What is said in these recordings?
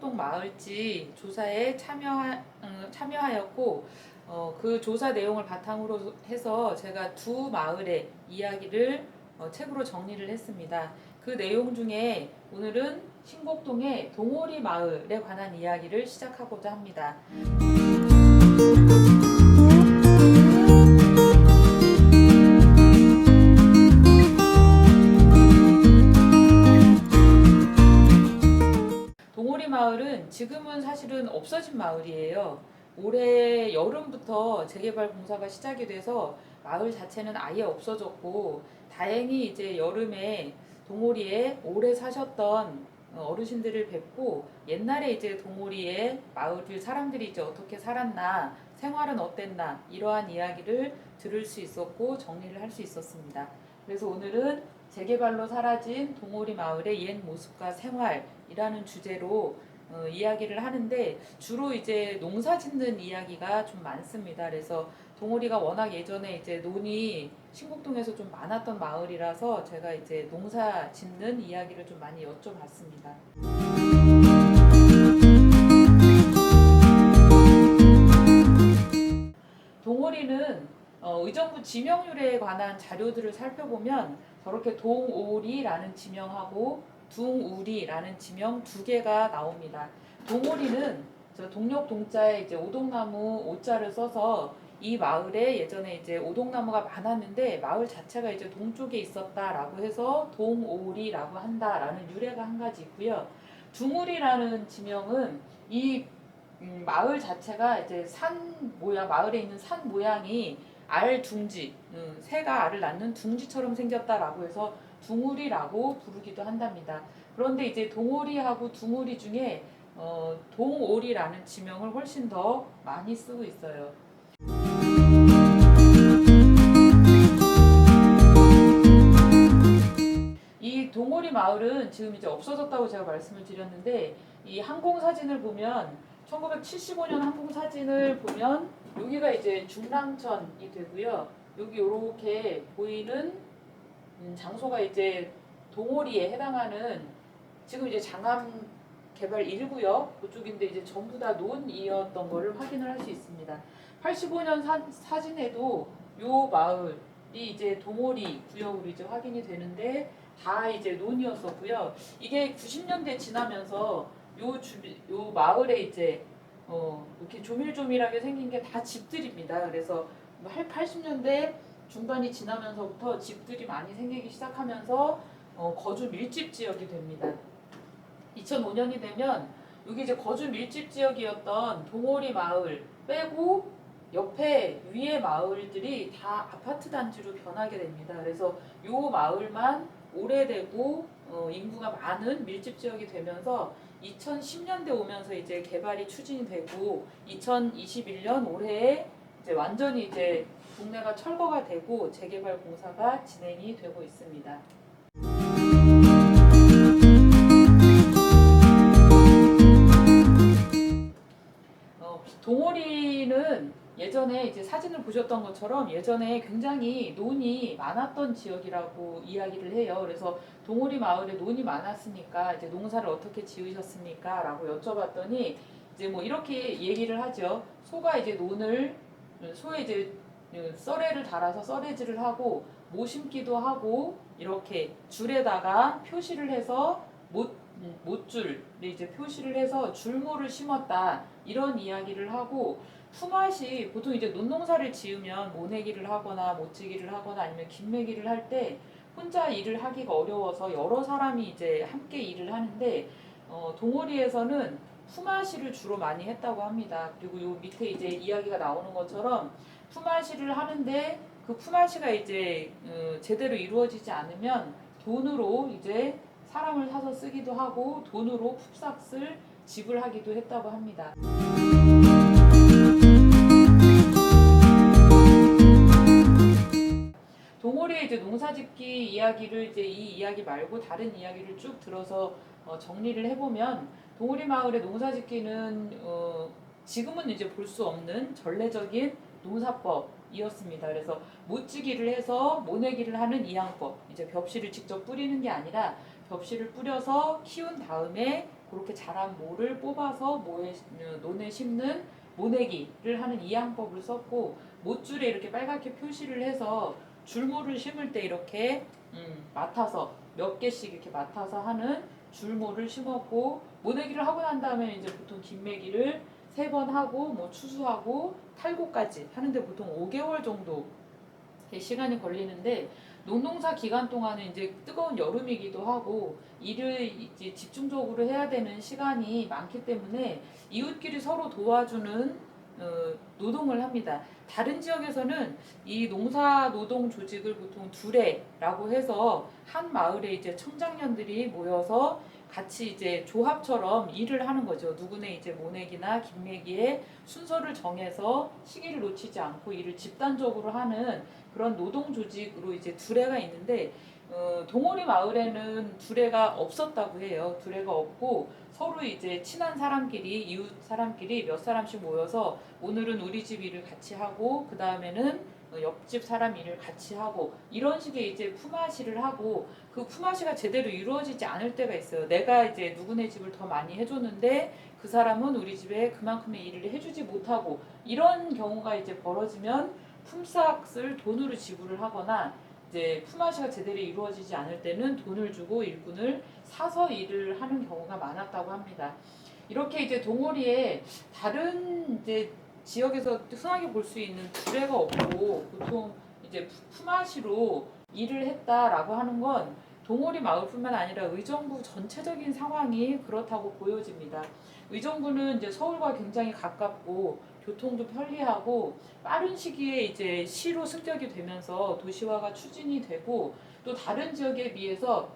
신곡동 마을지 조사에 참여하, 음, 참여하였고 어, 그 조사 내용을 바탕으로 해서 제가 두 마을의 이야기를 어, 책으로 정리를 했습니다. 그 내용 중에 오늘은 신곡동의 동오리 마을에 관한 이야기를 시작하고자 합니다. 지금은 사실은 없어진 마을이에요. 올해 여름부터 재개발 공사가 시작이 돼서 마을 자체는 아예 없어졌고 다행히 이제 여름에 동오리에 오래 사셨던 어르신들을 뵙고 옛날에 이제 동오리에 마을을 사람들이 이제 어떻게 살았나 생활은 어땠나 이러한 이야기를 들을 수 있었고 정리를 할 수 있었습니다. 그래서 오늘은 재개발로 사라진 동오리 마을의 옛 모습과 생활이라는 주제로 어, 이야기를 하는데 주로 이제 농사 짓는 이야기가 좀 많습니다. 그래서 동오리가 워낙 예전에 이제 논이 신곡동에서 좀 많았던 마을이라서 제가 이제 농사 짓는 이야기를 좀 많이 여쭤봤습니다. 동오리는 어, 의정부 지명률에 관한 자료들을 살펴보면 저렇게 동오리라는 지명하고 둥우리라는 지명 두 개가 나옵니다. 동오리는 저 동력 동자에 이제 오동나무 오자를 써서 이 마을에 예전에 이제 오동나무가 많았는데 마을 자체가 이제 동쪽에 있었다라고 해서 동오리라고 한다라는 유래가 한 가지 있고요. 둥우리라는 지명은 이 음, 마을 자체가 이제 산 모양 마을에 있는 산 모양이 알 둥지 음, 새가 알을 낳는 둥지처럼 생겼다라고 해서 둥우리라고 부르기도 한답니다. 그런데 이제 동오리하고 둥우리 중에 어, 동오리라는 지명을 훨씬 더 많이 쓰고 있어요. 이 동오리 마을은 지금 이제 없어졌다고 제가 말씀을 드렸는데 이 항공 사진을 보면 1975년 항공 사진을 보면 여기가 이제 중랑천이 되고요. 여기 이렇게 보이는 음, 장소가 이제 동오리에 해당하는 지금 이제 장암 개발 1구역 그쪽인데 이제 전부 다 논이었던 거를 확인을 할 수 있습니다. 85년 사, 사진에도 요 마을이 이제 동오리 구역으로 이제 확인이 되는데 다 이제 논이었었고요. 이게 90년대 지나면서 요 주비 요 마을에 이제 어 이렇게 조밀조밀하게 생긴 게 다 집들입니다. 그래서 80년대 중반이 지나면서부터 집들이 많이 생기기 시작하면서 어, 거주 밀집 지역이 됩니다. 2005년이 되면 여기 이제 거주 밀집 지역이었던 동오리 마을 빼고 옆에 위에 마을들이 다 아파트 단지로 변하게 됩니다. 그래서 요 마을만 오래되고 어, 인구가 많은 밀집 지역이 되면서 2010년대 오면서 이제 개발이 추진이 되고 2021년 올해에 이제 완전히 이제 동네가 철거가 되고 재개발 공사가 진행이 되고 있습니다. 어, 동오리는 예전에 이제 사진을 보셨던 것처럼 예전에 굉장히 논이 많았던 지역이라고 이야기를 해요. 그래서 동오리 마을에 논이 많았으니까 이제 농사를 어떻게 지으셨습니까? 라고 여쭤봤더니 이제 뭐 이렇게 얘기를 하죠. 소가 이제 논을 소에 이제 썰애를 달아서 썰애질을 하고 모 심기도 하고 이렇게 줄에다가 표시를 해서 못 못줄을 이제 표시를 해서 줄모를 심었다 이런 이야기를 하고 품앗이 보통 이제 논농사를 지으면 모내기를 하거나 못지기를 하거나 아니면 김매기를 할 때 혼자 일을 하기가 어려워서 여러 사람이 이제 함께 일을 하는데 어, 동호리에서는 품앗이를 주로 많이 했다고 합니다. 그리고 요 밑에 이제 이야기가 나오는 것처럼 품앗이를 하는데 그 품앗이가 이제 어, 제대로 이루어지지 않으면 돈으로 이제 사람을 사서 쓰기도 하고 돈으로 풋삭을 지불하기도 했다고 합니다. 동호리의 이제 농사짓기 이야기를 이제 이 이야기 말고 다른 이야기를 쭉 들어서 어, 정리를 해보면 동호리 마을의 농사짓기는 어, 지금은 이제 볼 수 없는 전래적인 농사법 이었습니다. 그래서 못지기를 해서 모내기를 하는 이양법. 이제 벽실을 직접 뿌리는 게 아니라 벽실을 뿌려서 키운 다음에 그렇게 자란 모를 뽑아서 모에 어, 논에 심는 모내기를 하는 이양법을 썼고 못줄에 이렇게 빨갛게 표시를 해서 줄모를 심을 때 이렇게 음, 맡아서 몇 개씩 이렇게 맡아서 하는 줄모를 심었고 모내기를 하고 난 다음에 이제 보통 김매기를 세 번 하고 뭐 추수하고 탈고까지 하는데 보통 5개월 정도 시간이 걸리는데 농농사 기간 동안은 이제 뜨거운 여름이기도 하고 일을 이제 집중적으로 해야 되는 시간이 많기 때문에 이웃끼리 서로 도와주는 어, 노동을 합니다. 다른 지역에서는 이 농사 노동 조직을 보통 두레라고 해서 한 마을에 이제 청장년들이 모여서 같이 이제 조합처럼 일을 하는 거죠. 누구네 이제 모내기나 김매기의 순서를 정해서 시기를 놓치지 않고 일을 집단적으로 하는 그런 노동 조직으로 이제 두레가 있는데 어, 동호리 마을에는 두레가 없었다고 해요. 두레가 없고 서로 이제 친한 사람끼리 이웃 사람끼리 몇 사람씩 모여서 오늘은 우리 집 일을 같이 하고 그 다음에는 옆집 사람 일을 같이 하고 이런 식의 이제 품앗이를 하고 그 품앗이가 제대로 이루어지지 않을 때가 있어요. 내가 이제 누구네 집을 더 많이 해줬는데 그 사람은 우리 집에 그만큼의 일을 해주지 못하고 이런 경우가 이제 벌어지면 품삯을 돈으로 지불을 하거나 이제 품앗이가 제대로 이루어지지 않을 때는 돈을 주고 일꾼을 사서 일을 하는 경우가 많았다고 합니다. 이렇게 이제 동호리에 다른 이제 지역에서 흔하게 볼 수 있는 두레가 없고 보통 이제 푸- 품앗이로 일을 했다라고 하는 건 동호리 마을뿐만 아니라 의정부 전체적인 상황이 그렇다고 보여집니다. 의정부는 이제 서울과 굉장히 가깝고 교통도 편리하고 빠른 시기에 이제 시로 승격이 되면서 도시화가 추진이 되고 또 다른 지역에 비해서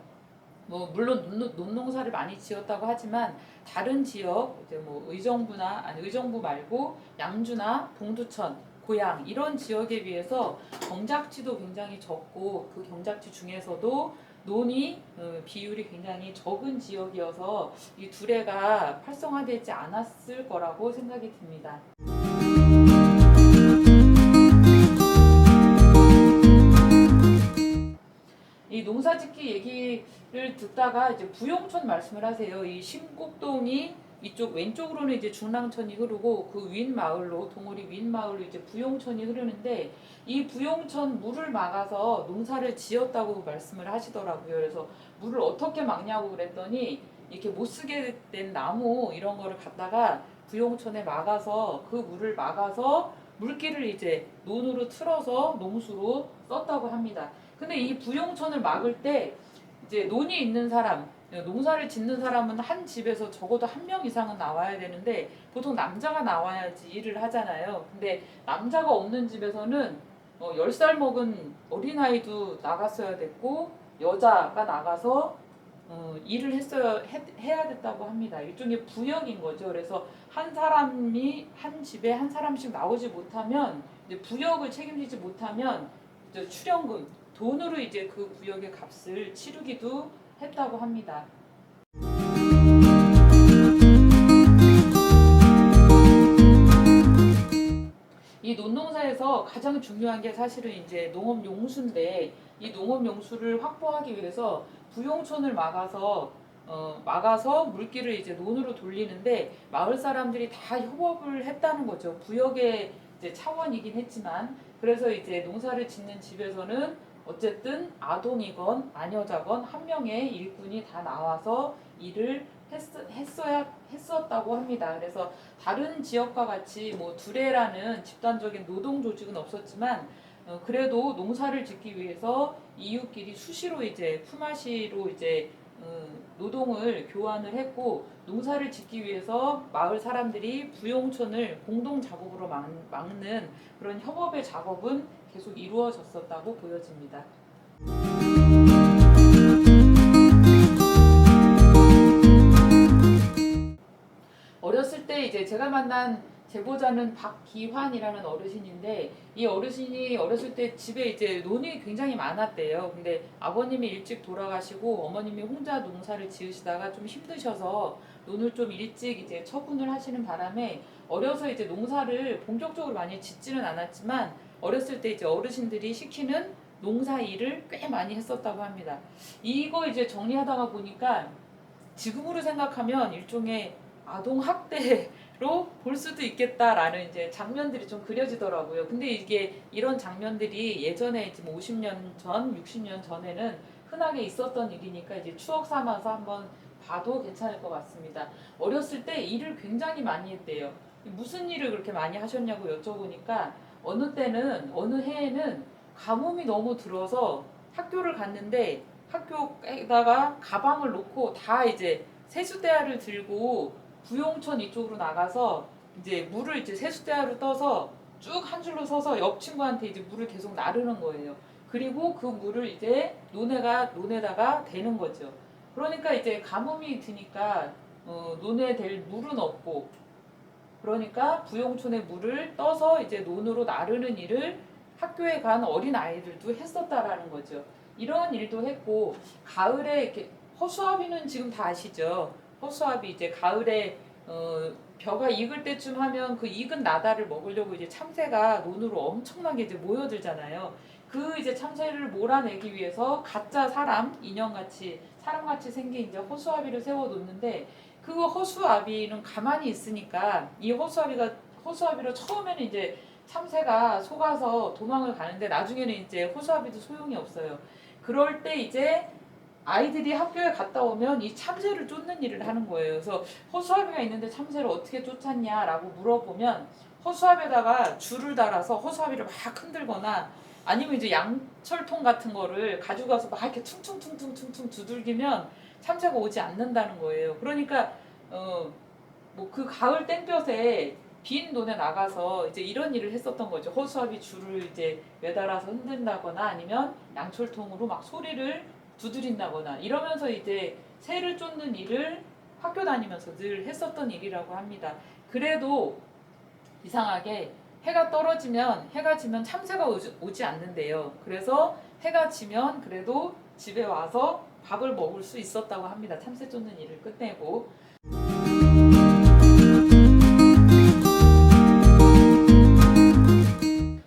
뭐 물론 논- 논농사를 많이 지었다고 하지만 다른 지역 이제 뭐 의정부나 아니 의정부 말고 양주나 봉두천 고양 이런 지역에 비해서 경작지도 굉장히 적고 그 경작지 중에서도 논이 어, 비율이 굉장히 적은 지역이어서 이 두레가 활성화되지 않았을 거라고 생각이 듭니다. 이 농사짓기 얘기를 듣다가 이제 부용천 말씀을 하세요. 이 심곡동이 이쪽 왼쪽으로는 이제 중랑천이 흐르고 그윈 마을로 동호리 윈 마을로 이제 부용천이 흐르는데 이 부용천 물을 막아서 농사를 지었다고 말씀을 하시더라고요. 그래서 물을 어떻게 막냐고 그랬더니 이렇게 못 쓰게 된 나무 이런 거를 갖다가 부용천에 막아서 그 물을 막아서 물기를 이제 논으로 틀어서 농수로 썼다고 합니다. 근데 이 부용천을 막을 때 이제 논이 있는 사람, 농사를 짓는 사람은 한 집에서 적어도 한 명 이상은 나와야 되는데 보통 남자가 나와야지 일을 하잖아요. 근데 남자가 없는 집에서는 어, 10살 먹은 어린아이도 나갔어야 됐고 여자가 나가서 어, 일을 했어야 해, 해야 됐다고 합니다. 일종의 부역인 거죠. 그래서 한 사람이 한 집에 한 사람씩 나오지 못하면 이제 부역을 책임지지 못하면 이제 출연금 돈으로 이제 그 구역의 값을 치르기도 했다고 합니다. 이 논농사에서 가장 중요한 게 사실은 이제 농업 용수인데 이 농업 용수를 확보하기 위해서 부용촌을 막아서 어, 막아서 물기를 이제 논으로 돌리는데 마을 사람들이 다 협업을 했다는 거죠. 부역의 이제 차원이긴 했지만 그래서 이제 농사를 짓는 집에서는 어쨌든 아동이건 마녀자건 한 명의 일꾼이 다 나와서 일을 했, 했어야 했었다고 합니다. 그래서 다른 지역과 같이 뭐 두레라는 집단적인 노동 조직은 없었지만 어, 그래도 농사를 짓기 위해서 이웃끼리 수시로 이제 품앗이로 이제 어, 노동을 교환을 했고 농사를 짓기 위해서 마을 사람들이 부용촌을 공동 작업으로 막, 막는 그런 협업의 작업은 계속 이루어졌었다고 보여집니다. 어렸을 때 이제 제가 만난 제보자는 박기환이라는 어르신인데 이 어르신이 어렸을 때 집에 이제 논이 굉장히 많았대요. 근데 아버님이 일찍 돌아가시고 어머님이 혼자 농사를 지으시다가 좀 힘드셔서 논을 좀 일찍 이제 처분을 하시는 바람에 어려서 이제 농사를 본격적으로 많이 짓지는 않았지만 어렸을 때 이제 어르신들이 시키는 농사 일을 꽤 많이 했었다고 합니다. 이거 이제 정리하다가 보니까 지금으로 생각하면 일종의 아동 학대로 볼 수도 있겠다라는 이제 장면들이 좀 그려지더라고요. 근데 이게 이런 장면들이 예전에 이제 뭐 50년 전, 60년 전에는 흔하게 있었던 일이니까 이제 추억 삼아서 한번 봐도 괜찮을 것 같습니다. 어렸을 때 일을 굉장히 많이 했대요. 무슨 일을 그렇게 많이 하셨냐고 여쭤보니까 어느 때는 어느 해에는 가뭄이 너무 들어서 학교를 갔는데 학교에다가 가방을 놓고 다 이제 세수대야를 들고 부용천 이쪽으로 나가서 이제 물을 이제 세수대야로 떠서 쭉 한 줄로 서서 옆 친구한테 이제 물을 계속 나르는 거예요. 그리고 그 물을 이제 논에가 논에다가 대는 거죠. 그러니까 이제 가뭄이 드니까 어, 논에 댈 물은 없고 그러니까 부용촌에 물을 떠서 이제 논으로 나르는 일을 학교에 간 어린 아이들도 했었다라는 거죠. 이런 일도 했고 가을에 이렇게 허수아비는 지금 다 아시죠? 허수아비 이제 가을에 어, 벼가 익을 때쯤 하면 그 익은 나다를 먹으려고 이제 참새가 논으로 엄청나게 이제 모여들잖아요. 그 이제 참새를 몰아내기 위해서 가짜 사람 인형같이 사람같이 생긴 이제 허수아비를 세워 놓는데 그 허수아비는 가만히 있으니까 이 허수아비가 허수아비로 처음에는 이제 참새가 속아서 도망을 가는데 나중에는 이제 호수아비도 소용이 없어요. 그럴 때 이제 아이들이 학교에 갔다 오면 이 참새를 쫓는 일을 하는 거예요. 그래서 호수아비가 있는데 참새를 어떻게 쫓았냐라고 물어보면 허수아비에다가 줄을 달아서 허수아비를 막 흔들거나 아니면 이제 양철통 같은 거를 가져가서 막 이렇게 퉁퉁퉁퉁퉁퉁 두들기면 참새가 오지 않는다는 거예요. 그러니까 어 뭐 그 가을 땡볕에 빈 논에 나가서 이제 이런 일을 했었던 거죠. 허수아비 줄을 이제 매달아서 흔든다거나 아니면 양철통으로 막 소리를 두드린다거나 이러면서 이제 새를 쫓는 일을 학교 다니면서 늘 했었던 일이라고 합니다. 그래도 이상하게 해가 떨어지면 해가 지면 참새가 오지, 오지 않는데요. 그래서 해가 지면 그래도 집에 와서 밥을 먹을 수 있었다고 합니다. 참새 쫓는 일을 끝내고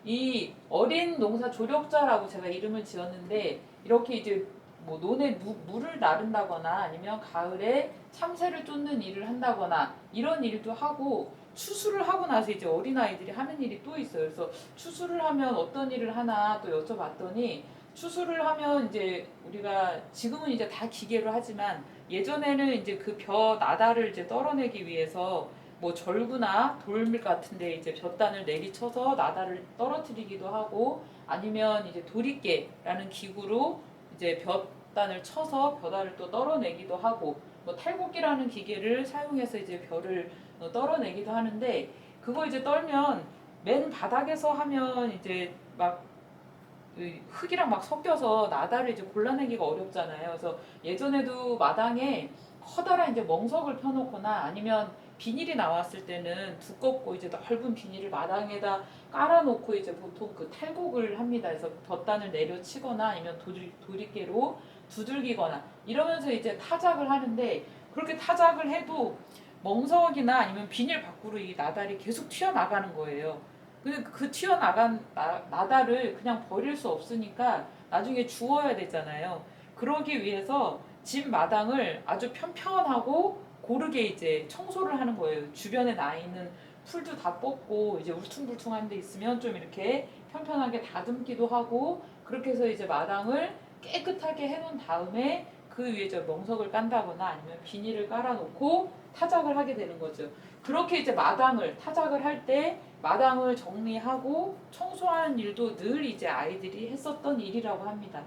이 어린 농사 조력자라고 제가 이름을 지었는데 이렇게 이제 뭐 논에 무, 물을 나른다거나 아니면 가을에 참새를 쫓는 일을 한다거나 이런 일도 하고 추수를 하고 나서 이제 어린 아이들이 하는 일이 또 있어요. 그래서 추수를 하면 어떤 일을 하나 또 여쭤봤더니 추수를 하면 이제 우리가 지금은 이제 다 기계로 하지만 예전에는 이제 그 벼 나다를 이제 떨어내기 위해서 뭐 절구나 돌밀 같은데 이제 볕단을 내리쳐서 나다를 떨어뜨리기도 하고 아니면 이제 도리깨라는 기구로 이제 볕 단을 쳐서 벼다를 또 떨어내기도 하고 뭐 탈곡기라는 기계를 사용해서 이제 벼를 어, 떨어내기도 하는데 그거 이제 떨면 맨 바닥에서 하면 이제 막그 흙이랑 막 섞여서 나다를 이제 골라내기가 어렵잖아요. 그래서 예전에도 마당에 커다란 이제 멍석을 펴놓거나 아니면 비닐이 나왔을 때는 두껍고 이제 넓은 비닐을 마당에다 깔아놓고 이제 보통 그 탈곡을 합니다. 그래서 덧단을 내려치거나 아니면 도리, 도리깨로 두들기거나 이러면서 이제 타작을 하는데 그렇게 타작을 해도 멍석이나 아니면 비닐 밖으로 이 나달이 계속 튀어나가는 거예요. 근데 그 튀어나간 나, 나달을 그냥 버릴 수 없으니까 나중에 주워야 되잖아요. 그러기 위해서 집 마당을 아주 편편하고 고르게 이제 청소를 하는 거예요. 주변에 나 있는 풀도 다 뽑고 이제 울퉁불퉁한 데 있으면 좀 이렇게 편편하게 다듬기도 하고 그렇게 해서 이제 마당을 깨끗하게 해놓은 다음에 그 위에 저 멍석을 깐다거나 아니면 비닐을 깔아놓고 타작을 하게 되는 거죠. 그렇게 이제 마당을 타작을 할 때 마당을 정리하고 청소하는 일도 늘 이제 아이들이 했었던 일이라고 합니다.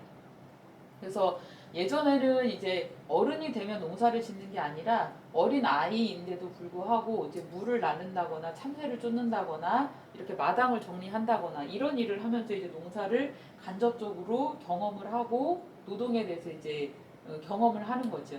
그래서 예전에는 이제 어른이 되면 농사를 짓는 게 아니라 어린 아이인데도 불구하고 이제 물을 나는다거나 참새를 쫓는다거나 이렇게 마당을 정리한다거나 이런 일을 하면서 이제 농사를 간접적으로 경험을 하고 노동에 대해서 이제 어, 경험을 하는 거죠.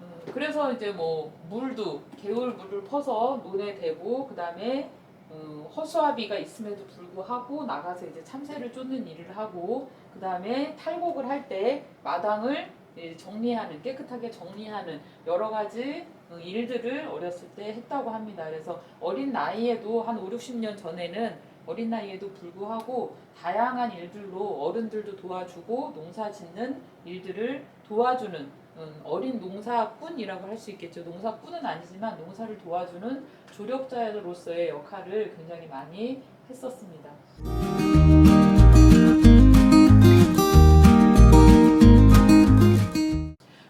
음, 그래서 이제 뭐 물도 개울 물을 퍼서 논에 대고 그 다음에 어, 허수아비가 있음에도 불구하고 나가서 이제 참새를 쫓는 일을 하고 그 다음에 탈곡을 할 때 마당을 예, 정리하는 깨끗하게 정리하는 여러 가지 어, 일들을 어렸을 때 했다고 합니다. 그래서 어린 나이에도 한 5, 60년 전에는 어린 나이에도 불구하고 다양한 일들로 어른들도 도와주고 농사 짓는 일들을 도와주는 음, 어린 농사꾼이라고 할 수 있겠죠. 농사꾼은 아니지만 농사를 도와주는 조력자로서의 역할을 굉장히 많이 했었습니다.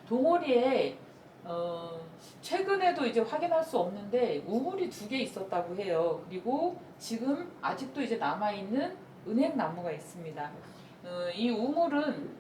동호리에 어, 최근에도 이제 확인할 수 없는데 우물이 두 개 있었다고 해요. 그리고 지금 아직도 이제 남아 있는 은행 나무가 있습니다. 어, 이 우물은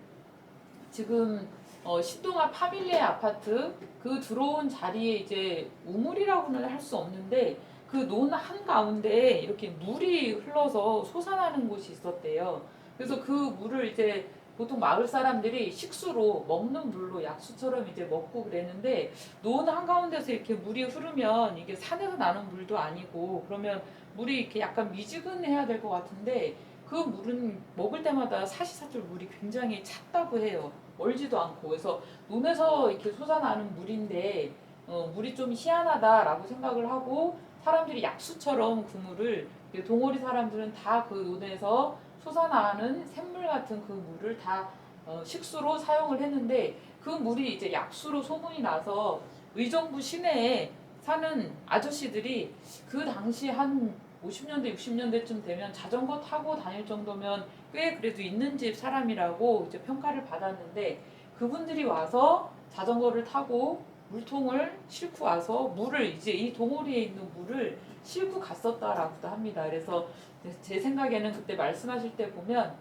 지금 어, 신동아 파밀리에 아파트 그 들어온 자리에 이제 우물이라고는 할 수 없는데 그 논 한 가운데 이렇게 물이 흘러서 솟아나는 곳이 있었대요. 그래서 그 물을 이제 보통 마을 사람들이 식수로 먹는 물로 약수처럼 이제 먹고 그랬는데 논 한가운데서 이렇게 물이 흐르면 이게 산에서 나는 물도 아니고 그러면 물이 이렇게 약간 미지근해야 될 것 같은데 그 물은 먹을 때마다 사시사철 물이 굉장히 찼다고 해요. 멀지도 않고. 그래서 논에서 이렇게 솟아나는 물인데 어, 물이 좀 희한하다라고 생각을 하고 사람들이 약수처럼 그 물을 동호리 사람들은 다 그 논에서 솟아나는 샘물 같은 그 물을 다 어, 식수로 사용을 했는데 그 물이 이제 약수로 소문이 나서 의정부 시내에 사는 아저씨들이 그 당시 한 50년대 60년대쯤 되면 자전거 타고 다닐 정도면 꽤 그래도 있는 집 사람이라고 이제 평가를 받았는데 그분들이 와서 자전거를 타고 물통을 싣고 와서 물을 이제 이 동호리에 있는 물을 싣고 갔었다라고도 합니다. 그래서 제 생각에는 그때 말씀하실 때 보면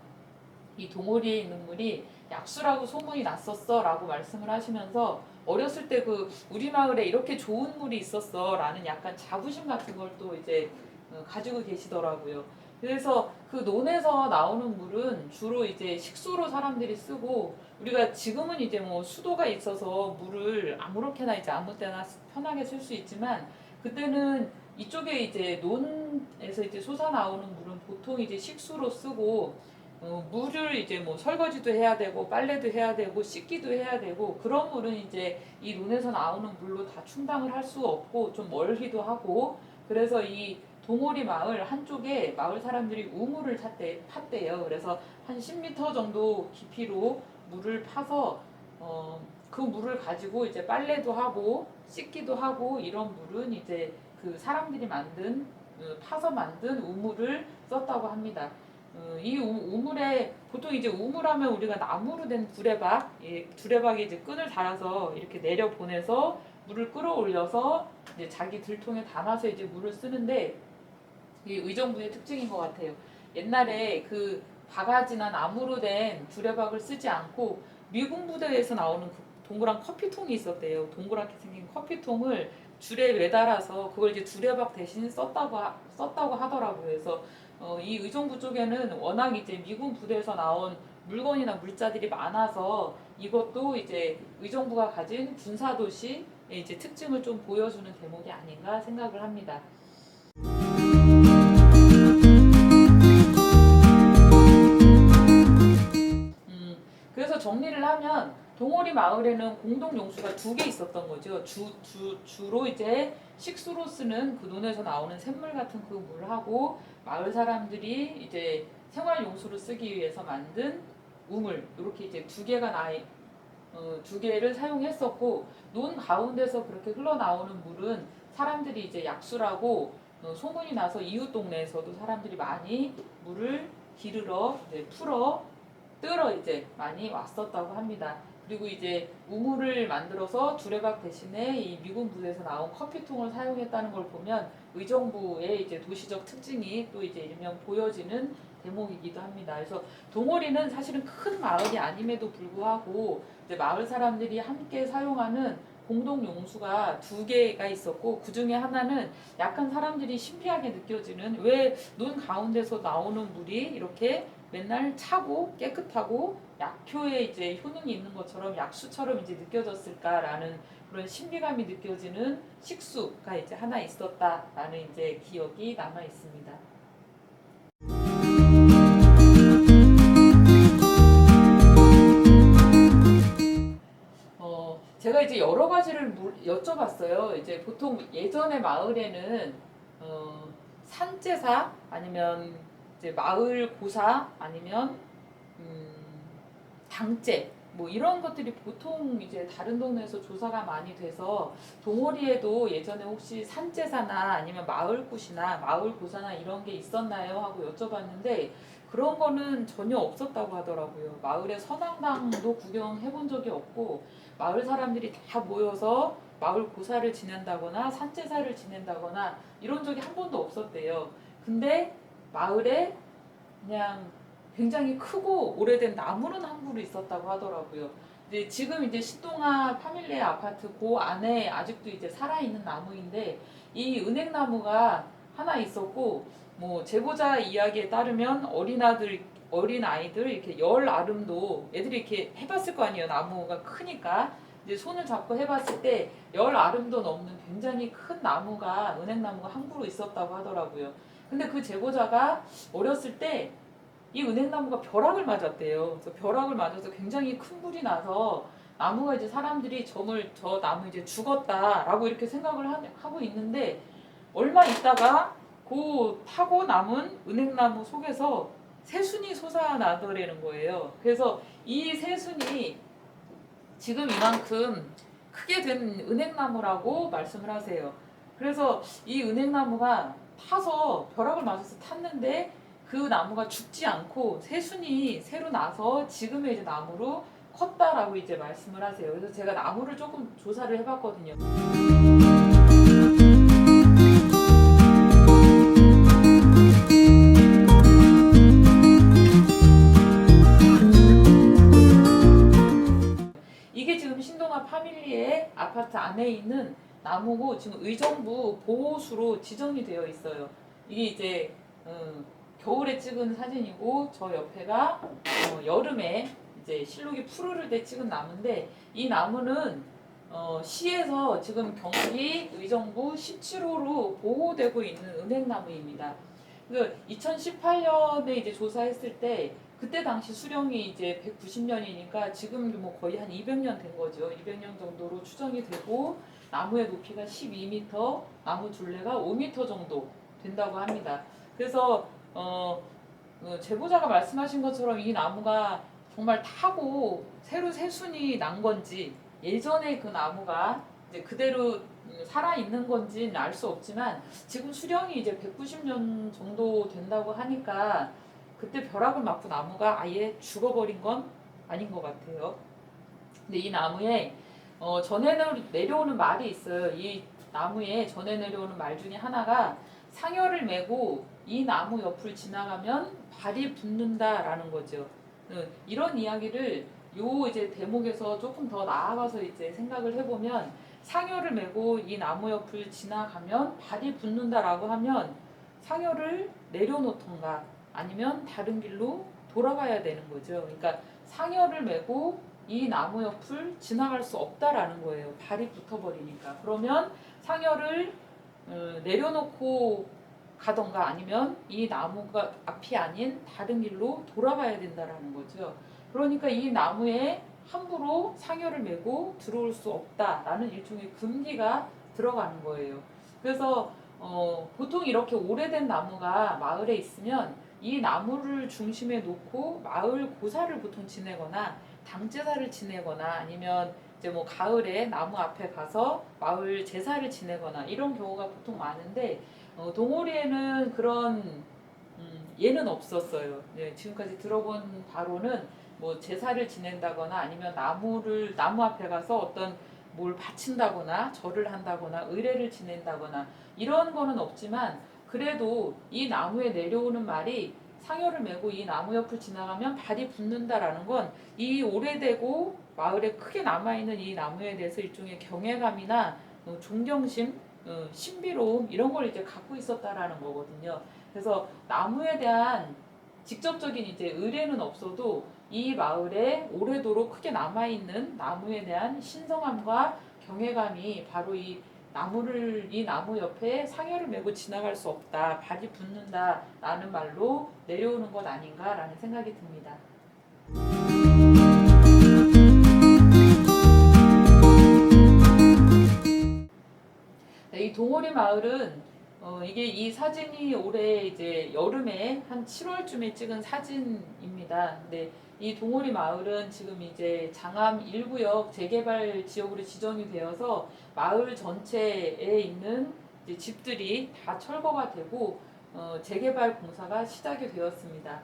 이 동호리에 있는 물이 약수라고 소문이 났었어라고 말씀을 하시면서 어렸을 때 그 우리 마을에 이렇게 좋은 물이 있었어라는 약간 자부심 같은 걸 또 이제 어, 가지고 계시더라고요. 그래서 그 논에서 나오는 물은 주로 이제 식수로 사람들이 쓰고 우리가 지금은 이제 뭐 수도가 있어서 물을 아무렇게나 이제 아무 때나 편하게 쓸 수 있지만 그때는 이쪽에 이제 논에서 이제 솟아 나오는 물은 보통 이제 식수로 쓰고 어, 물을 이제 뭐 설거지도 해야 되고 빨래도 해야 되고 씻기도 해야 되고 그런 물은 이제 이 논에서 나오는 물로 다 충당을 할 수 없고 좀 멀기도 하고 그래서 이 동호리 마을 한쪽에 마을 사람들이 우물을 탔대, 팠대요. 그래서 한 10m 정도 깊이로 물을 파서 어, 그 물을 가지고 이제 빨래도 하고 씻기도 하고 이런 물은 이제 그 사람들이 만든 어, 파서 만든 우물을 썼다고 합니다. 어, 이 우, 우물에 보통 이제 우물하면 우리가 나무로 된 두레박, 예, 두레박에 이제 끈을 달아서 이렇게 내려 보내서 물을 끌어올려서 이제 자기 들통에 담아서 이제 물을 쓰는데 이게 의정부의 특징인 것 같아요. 옛날에 그 바가지나 나무로 된 두레박을 쓰지 않고 미군 부대에서 나오는 그 동그란 커피통이 있었대요. 동그랗게 생긴 커피통을 줄에 매달아서 그걸 이제 두레박 대신 썼다고 하, 썼다고 하더라고요. 그래서 어, 이 의정부 쪽에는 워낙 이제 미군 부대에서 나온 물건이나 물자들이 많아서 이것도 이제 의정부가 가진 군사 도시의 이제 특징을 좀 보여주는 대목이 아닌가 생각을 합니다. 정리를 하면 동호리 마을에는 공동 용수가 두 개 있었던 거죠. 주, 주, 주로 이제 식수로 쓰는 그 논에서 나오는 샘물 같은 그 물하고 마을 사람들이 이제 생활 용수로 쓰기 위해서 만든 우물 이렇게 이제 두 개가 나 어, 두 개를 사용했었고 논 가운데서 그렇게 흘러나오는 물은 사람들이 이제 약수라고 어, 소문이 나서 이웃 동네에서도 사람들이 많이 물을 기르러 이제 풀어 뜨러 이제 많이 왔었다고 합니다. 그리고 이제 우물을 만들어서 두레박 대신에 이 미군 부대에서 나온 커피통을 사용했다는 걸 보면 의정부의 이제 도시적 특징이 또 이제 일면 보여지는 대목이기도 합니다. 그래서 동호리는 사실은 큰 마을이 아님에도 불구하고 이제 마을 사람들이 함께 사용하는 공동 용수가 두 개가 있었고 그 중에 하나는 약간 사람들이 신비하게 느껴지는 왜논 가운데서 나오는 물이 이렇게 맨날 차고 깨끗하고 약효에 이제 효능이 있는 것처럼 약수처럼 이제 느껴졌을까라는 그런 신비감이 느껴지는 식수가 이제 하나 있었다라는 이제 기억이 남아 있습니다. 제가 이제 여러 가지를 물- 여쭤봤어요. 이제 보통 예전에 마을에는 어, 산제사 아니면 이제 마을 고사 아니면 음, 당제 뭐 이런 것들이 보통 이제 다른 동네에서 조사가 많이 돼서 동호리에도 예전에 혹시 산제사나 아니면 마을굿이나 마을고사나 이런 게 있었나요 하고 여쭤봤는데 그런 거는 전혀 없었다고 하더라고요. 마을에 선앙당도 구경해 본 적이 없고 마을 사람들이 다 모여서 마을 고사를 지낸다거나 산제사를 지낸다거나 이런 적이 한 번도 없었대요. 근데 마을에 그냥 굉장히 크고 오래된 나무는 한 그루 있었다고 하더라고요. 근데 지금 이제 신동아 파밀리아 아파트 그 안에 아직도 이제 살아있는 나무인데 이 은행나무가 하나 있었고 뭐 제보자 이야기에 따르면 어린아들 어린 아이들 이렇게 열 아름도 애들이 이렇게 해봤을 거 아니에요 나무가 크니까 이제 손을 잡고 해봤을 때 열 아름도 넘는 굉장히 큰 나무가 은행나무가 한 그루 있었다고 하더라고요. 근데 그 제보자가 어렸을 때 이 은행나무가 벼락을 맞았대요. 그래서 벼락을 맞아서 굉장히 큰 불이 나서 나무가 이제 사람들이 점을 저 나무 이제 죽었다라고 이렇게 생각을 하, 하고 있는데 얼마 있다가 그 타고 남은 은행나무 속에서 새순이 솟아나더라는 거예요. 그래서 이 새순이 지금 이만큼 크게 된 은행나무라고 말씀을 하세요. 그래서 이 은행나무가 타서 벼락을 맞아서 탔는데 그 나무가 죽지 않고 새순이 새로 나서 지금의 이제 나무로 컸다라고 이제 말씀을 하세요. 그래서 제가 나무를 조금 조사를 해봤거든요. 안에 있는 나무고 지금 의정부 보호수로 지정이 되어 있어요. 이게 이제 음, 겨울에 찍은 사진이고 저 옆에가 어, 여름에 이제 실록이 푸르를 때 찍은 나무인데 이 나무는 어, 시에서 지금 경기 의정부 17호로 보호되고 있는 은행나무입니다. 그 2018년에 이제 조사했을 때 그때 당시 수령이 이제 190년이니까 지금 뭐 거의 한 200년 된 거죠. 200년 정도로 추정이 되고 나무의 높이가 12m, 나무 둘레가 5m 정도 된다고 합니다. 그래서 어, 어, 제보자가 말씀하신 것처럼 이 나무가 정말 타고 새로 새순이 난 건지 예전에 그 나무가 이제 그대로 음, 살아 있는 건지는 알 수 없지만 지금 수령이 이제 190년 정도 된다고 하니까 그때 벼락을 맞고 나무가 아예 죽어버린 건 아닌 것 같아요. 근데 이 나무에 어, 전해 내려오는 말이 있어요. 이 나무에 전해 내려오는 말 중에 하나가 상여를 메고 이 나무 옆을 지나가면 발이 붙는다라는 거죠. 어, 이런 이야기를 요 이제 대목에서 조금 더 나아가서 이제 생각을 해보면 상여를 메고 이 나무 옆을 지나가면 발이 붙는다라고 하면 상여를 내려놓던가 아니면 다른 길로 돌아가야 되는 거죠. 그러니까 상여를 메고 이 나무 옆을 지나갈 수 없다라는 거예요. 발이 붙어버리니까. 그러면 상여를 어, 내려놓고 가던가 아니면 이 나무가 앞이 아닌 다른 길로 돌아가야 된다라는 거죠. 그러니까 이 나무에 함부로 상여를 메고 들어올 수 없다라는 일종의 금기가 들어가는 거예요. 그래서 어, 보통 이렇게 오래된 나무가 마을에 있으면 이 나무를 중심에 놓고 마을 고사를 보통 지내거나 당제사를 지내거나 아니면 이제 뭐 가을에 나무 앞에 가서 마을 제사를 지내거나 이런 경우가 보통 많은데 어, 동호리에는 그런 음, 예는 없었어요. 네, 지금까지 들어본 바로는 뭐 제사를 지낸다거나 아니면 나무를 나무 앞에 가서 어떤 뭘 바친다거나 절을 한다거나 의례를 지낸다거나 이런 거는 없지만 그래도 이 나무에 내려오는 말이 상여를 메고 이 나무 옆을 지나가면 발이 붙는다라는 건 이 오래되고 마을에 크게 남아있는 이 나무에 대해서 일종의 경외감이나 어, 존경심, 어, 신비로움 이런 걸 이제 갖고 있었다라는 거거든요. 그래서 나무에 대한 직접적인 이제 의뢰는 없어도 이 마을에 오래도록 크게 남아있는 나무에 대한 신성함과 경외감이 바로 이 나무를 이 나무 옆에 상여를 메고 지나갈 수 없다. 발이 붙는다라는 말로 내려오는 것 아닌가라는 생각이 듭니다. 네, 이 동오리 마을은 어, 이게 이 사진이 올해 이제 여름에 한 7월쯤에 찍은 사진입니다. 근데 이 동호리 마을은 지금 이제 장암 1구역 재개발 지역으로 지정이 되어서 마을 전체에 있는 집들이 다 철거가 되고 어, 재개발 공사가 시작이 되었습니다.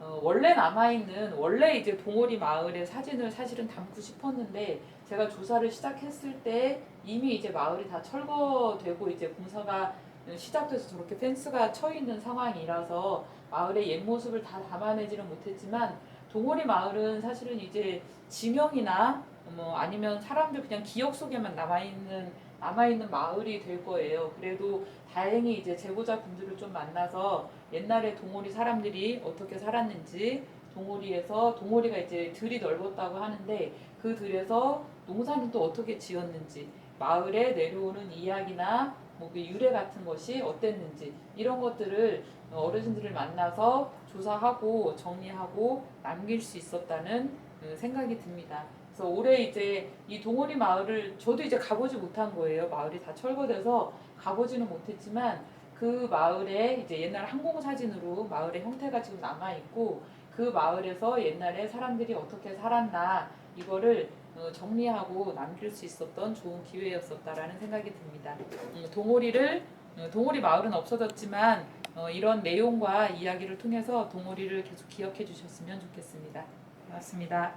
어, 원래 남아있는 원래 이제 동호리 마을의 사진을 사실은 담고 싶었는데 제가 조사를 시작했을 때 이미 이제 마을이 다 철거되고 이제 공사가 시작돼서 저렇게 펜스가 쳐 있는 상황이라서 마을의 옛 모습을 다 담아내지는 못했지만 동호리 마을은 사실은 이제 지명이나 뭐 아니면 사람들 그냥 기억 속에만 남아 있는 남아 있는 마을이 될 거예요. 그래도 다행히 이제 제보자 분들을 좀 만나서 옛날에 동호리 사람들이 어떻게 살았는지 동호리에서 동호리가 이제 들이 넓었다고 하는데 그 들에서 농사는 또 어떻게 지었는지 마을에 내려오는 이야기나 뭐 그 유래 같은 것이 어땠는지 이런 것들을 어르신들을 만나서 조사하고 정리하고 남길 수 있었다는 그 생각이 듭니다. 그래서 올해 이제 이 동호리 마을을 저도 이제 가보지 못한 거예요. 마을이 다 철거돼서 가보지는 못했지만 그 마을에 이제 옛날 항공 사진으로 마을의 형태가 지금 남아 있고 그 마을에서 옛날에 사람들이 어떻게 살았나 이거를 어, 정리하고 남길 수 있었던 좋은 기회였었다라는 생각이 듭니다. 음, 동호리를 어, 동호리 마을은 없어졌지만 어, 이런 내용과 이야기를 통해서 동호리를 계속 기억해 주셨으면 좋겠습니다. 고맙습니다.